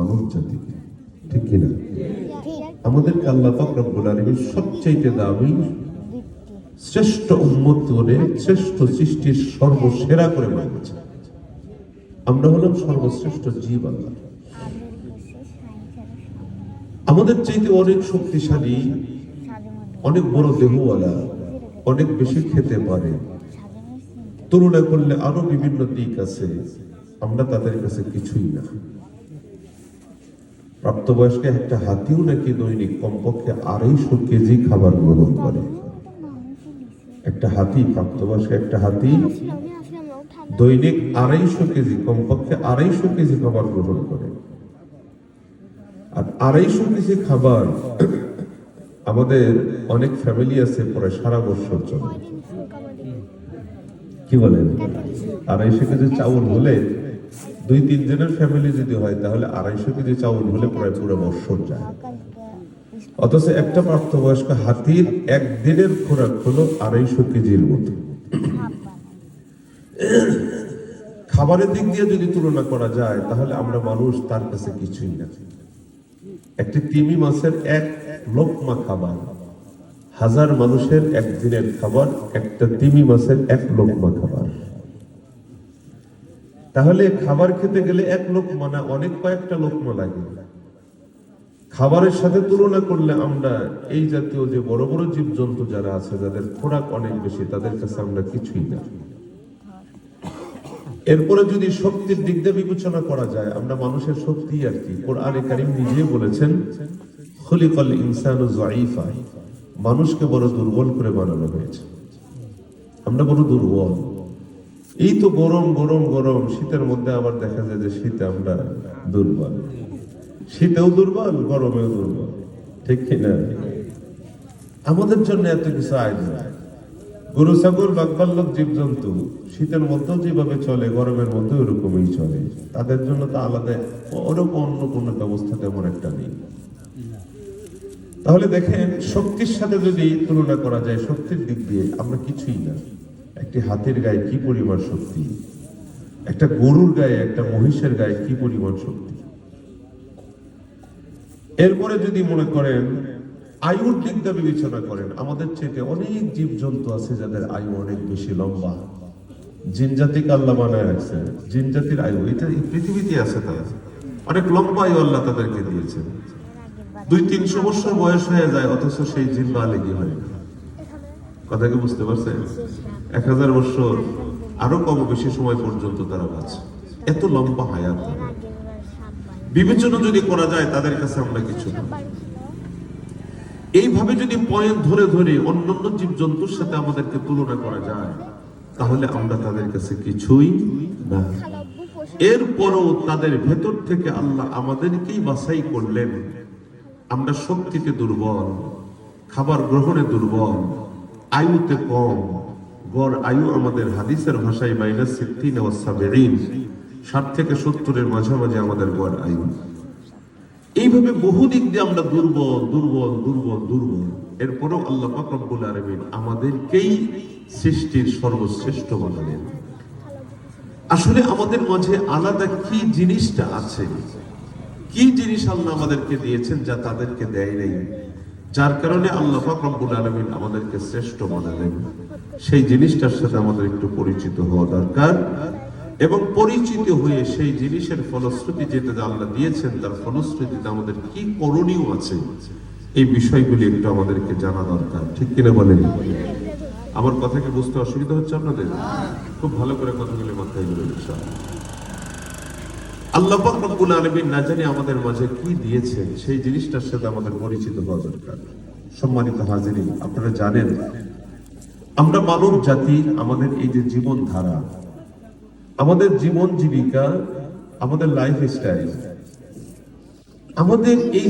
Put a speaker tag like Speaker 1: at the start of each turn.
Speaker 1: মানব জাতিকে, ঠিক কিনা? আমাদেরকে আল্লাহ পাক রব্বুল আলামিন সবচাইতে দামি শ্রেষ্ঠ উম্মত করে শ্রেষ্ঠ সৃষ্টির সর্বসেরা করে বানিয়েছে আমরা হলাম সর্বশ্রেষ্ঠ জীব আল্লাহ। আমাদের চাইতে অনেক শক্তিশালী, অনেক বড় দেহওয়ালা, অনেক বেশি খেতে পারে। তুলনা করলে আরও বিভিন্ন দিক আছে, আমরা তাদের কাছে কিছুই না। প্রাপ্তবয়স্ক একটা হাতিও নাকি দৈনিক কমপক্ষে আড়াইশো কেজি খাবার গ্রহণ করে। একটা হাতি প্রাপ্তবয়স্ক একটা হাতি দৈনিক আড়াইশো কেজি কমপক্ষে আড়াইশো কেজি খাবার গ্রহণ করে। আর আড়াইশো কেজি খাবার আমাদের অনেক ফ্যামিলি আছে পরে সারা বছর চলে। কি বলেন? আড়াইশো কেজি চাউল হলে দুই, তিন জনের ফ্যামিলি যদি হয়, তাহলে আড়াইশো কেজি চাউল হলে প্রায় পুরো বছর যায়। অথচ একটা প্রাপ্তবয়স্ক হাতির একদিনের খোরাক হলো আড়াইশো কেজির মতো। খাবারের দিক দিয়ে যদি তুলনা করা যায়, তাহলে আমরা মানুষ তার কাছে কিছুই না। একটি তিমি মাছের এক লোকমা খাবার, হাজার মানুষের একদিনের খাবার, একটা তিমি মাছের এক লোকমা খাবার। তাহলে খাবার খেতে গেলে এক লোকমা না অনেক কয়েকটা লোকমা লাগে। খাবারের সাথে তুলনা করলে আমরা এই জাতীয় যে বড় বড় জীবজন্তু যারা আছে, যাদের খোরাক অনেক বেশি, তাদের কাছে আমরা কিছুই না। এরপরে যদি শক্তির দিক দিয়ে বিবেচনা করা যায়, আমরা মানুষের শক্তি আর কি। কোরআনে কারিম নিজে বলেছেন, খলিকাল ইনসানু মানুষকে বড় দুর্বল করে বানানো হয়েছে। আমরা বড় দুর্বল। এই তো গরম গরম গরম। শীতের মধ্যে আবার দেখা যায় যে শীতে আমরা দুর্বল। শীতেও দুর্বল, গরমেও দুর্বল। ঠিক কিনা আমাদের জন্য এত কিছু আয়োজন গরু, ছাগল বাগবাল্লক জীবজন্তু, শীতের মধ্যেও যেভাবে চলে, গরমের মধ্যে ওরকমই চলে। তাদের জন্য তো আলাদা ওরকম অন্য কোনো ব্যবস্থা তেমন একটা নেই। তাহলে দেখেন, শক্তির সাথে যদি তুলনা করা যায়, শক্তির দিক দিয়ে আমরা কিছুই না। একটি হাতের গায়ে কি পরিমাণ শক্তি? একটা গরুর গায়ে, একটা মহিষের গায়ে কি পরিমাণ শক্তি? এরপরে যদি মনে করেন, আয়ুর দিক দিয়ে বিবেচনা করেন, আমাদের চেয়ে অনেক জীবজন্তু আছে যাদের আয়ু অনেক বেশি লম্বা। জিন জাতিকে আল্লাহ বানায় রাখছে। জিন জাতির আয়ু, এটা পৃথিবীতে আছে তাদের। অনেক লম্বা আয়ু আল্লাহ তাদেরকে দিয়েছেন। দুই তিনশো বছর বয়স হয়ে যায়, অথচ সেই জিন বালেগি হয় না। কথা কি বুঝতে পারছেন? এক হাজার বছর আরও কম বেশি সময় পর্যন্ত তারা বাঁচে। এত লম্বা হায়াত বিবেচনা যদি করা যায়, তাদের কাছে আমরা কিছু না। এইভাবে যদি পয়েন্ট ধরে ধরে অন্যান্য জীবজন্তুর সাথে আমাদেরকে তুলনা করা যায়, তাহলে আমরা তাদের কাছে কিছুই না। এরপরও তাদের ভেতর থেকে আল্লাহ আমাদেরকেই বাছাই করলেন। আমরা শক্তিতে দুর্বল, খাবার গ্রহণে দুর্বল আয়ুতে কম। গড় আয়ু আমাদের হাদিসের ভাষায় মাইনাস সিদ্দিন ও সাবেরিন ষাট থেকে সত্তরের মাঝামাঝি আমাদের গড় আয়ু। এইভাবে বহু দিক দিয়ে আমরা দুর্বল দুর্বল দুর্বল দুর্বল। এরপরেও আল্লাহ পাক রব্বুল আলামিন আমাদেরকেই সৃষ্টির সর্বশ্রেষ্ঠ বানালেন। আসলে আমাদের মাঝে আলাদা কি জিনিসটা আছে? কি জিনিস আল্লাহ আমাদেরকে দিয়েছেন যা তাদেরকে দেয় নাই? যার কারণে আল্লাহ রব্বুল আলামিন আমাদেরকে শ্রেষ্ঠ বানালেন সেই জিনিসটার সাথে আমাদের একটু পরিচিত হওয়া দরকার এবং পরিচিত হয়ে সেই জিনিসের ফলশ্রুতি যেটা আল্লাহ দিয়েছেন, তার ফলশ্রুতিতে আমাদের কি করণীয় আছে, এই বিষয়গুলি একটু আমাদেরকে জানা দরকার। ঠিক কিনা বলেন? আমার কথাকে বুঝতে অসুবিধা হচ্ছে আপনাদের? খুব ভালো করে কথাগুলি মাথায় গেলে আল্লাহ আলামিন না জানি আমাদের মাঝে কি দিয়েছেন, সেই জিনিসটার সাথে আমাদের পরিচিত হওয়া দরকার। সম্মানিত হাজিরি আপনারা জানেন, আমরা মানব জাতি, আমাদের এই যে জীবন ধারা আমাদের জীবন জীবিকা, আমাদের লাইফ স্টাইল আমাদের এই